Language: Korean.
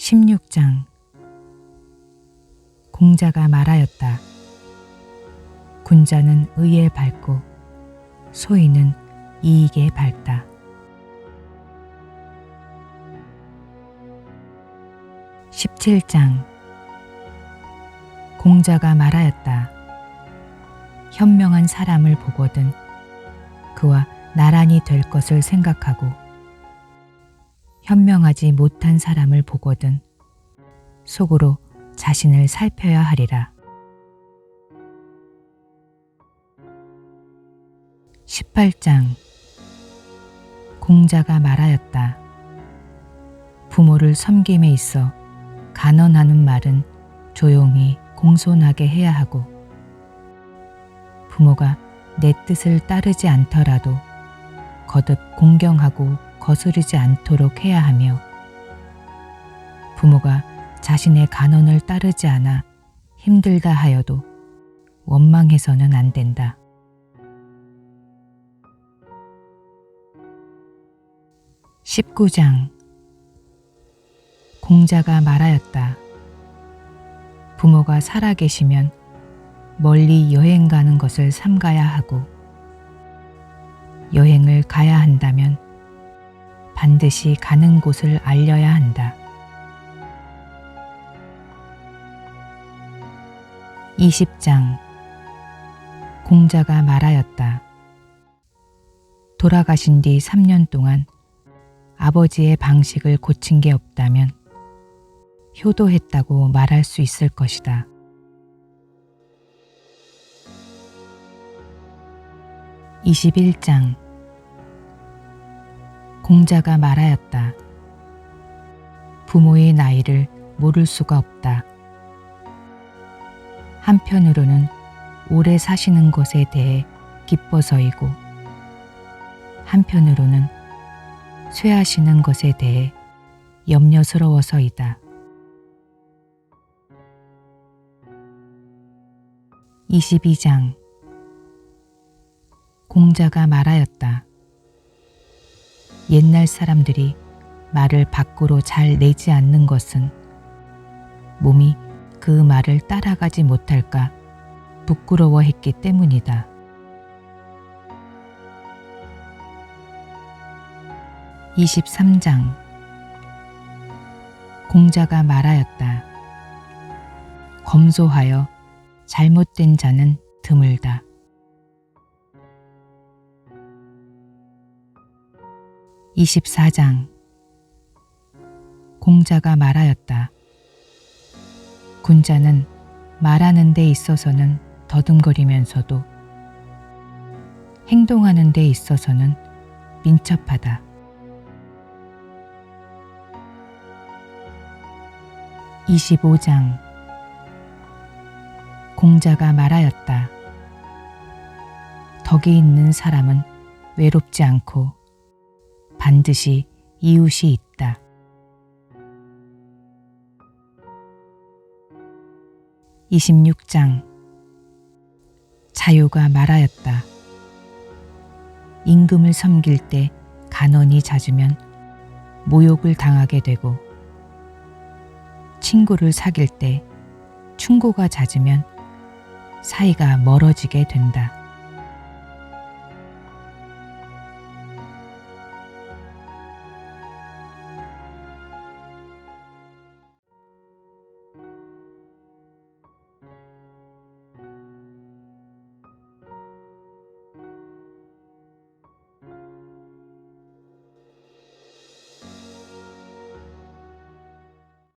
16장 공자가 말하였다. 군자는 의에 밝고 소인은 이익에 밝다. 17장 공자가 말하였다. 현명한 사람을 보거든 그와 나란히 될 것을 생각하고 현명하지 못한 사람을 보거든 속으로 자신을 살펴야 하리라. 18장 공자가 말하였다. 부모를 섬김에 있어 간언하는 말은 조용히 공손하게 해야 하고 부모가 내 뜻을 따르지 않더라도 거듭 공경하고 거스르지 않도록 해야 하며 부모가 자신의 간언을 따르지 않아 힘들다 하여도 원망해서는 안 된다. 19장 공자가 말하였다. 부모가 살아계시면 멀리 여행 가는 것을 삼가야 하고 여행을 가야 한다면 반드시 가는 곳을 알려야 한다. 20장 공자가 말하였다. 돌아가신 뒤 3년 동안 아버지의 방식을 고친 게 없다면 효도했다고 말할 수 있을 것이다. 21장 공자가 말하였다. 부모의 나이를 모를 수가 없다. 한편으로는 오래 사시는 것에 대해 기뻐서이고 한편으로는 쇠하시는 것에 대해 염려스러워서이다. 22장 공자가 말하였다. 옛날 사람들이 말을 밖으로 잘 내지 않는 것은 몸이 그 말을 따라가지 못할까 부끄러워했기 때문이다. 23장 공자가 말하였다. 검소하여 잘못된 자는 드물다. 24장 공자가 말하였다. 군자는 말하는 데 있어서는 더듬거리면서도 행동하는 데 있어서는 민첩하다. 25장 공자가 말하였다. 덕이 있는 사람은 외롭지 않고 반드시 이웃이 있다. 26장 자유가 말하였다. 임금을 섬길 때 간언이 잦으면 모욕을 당하게 되고 친구를 사귈 때 충고가 잦으면 사이가 멀어지게 된다.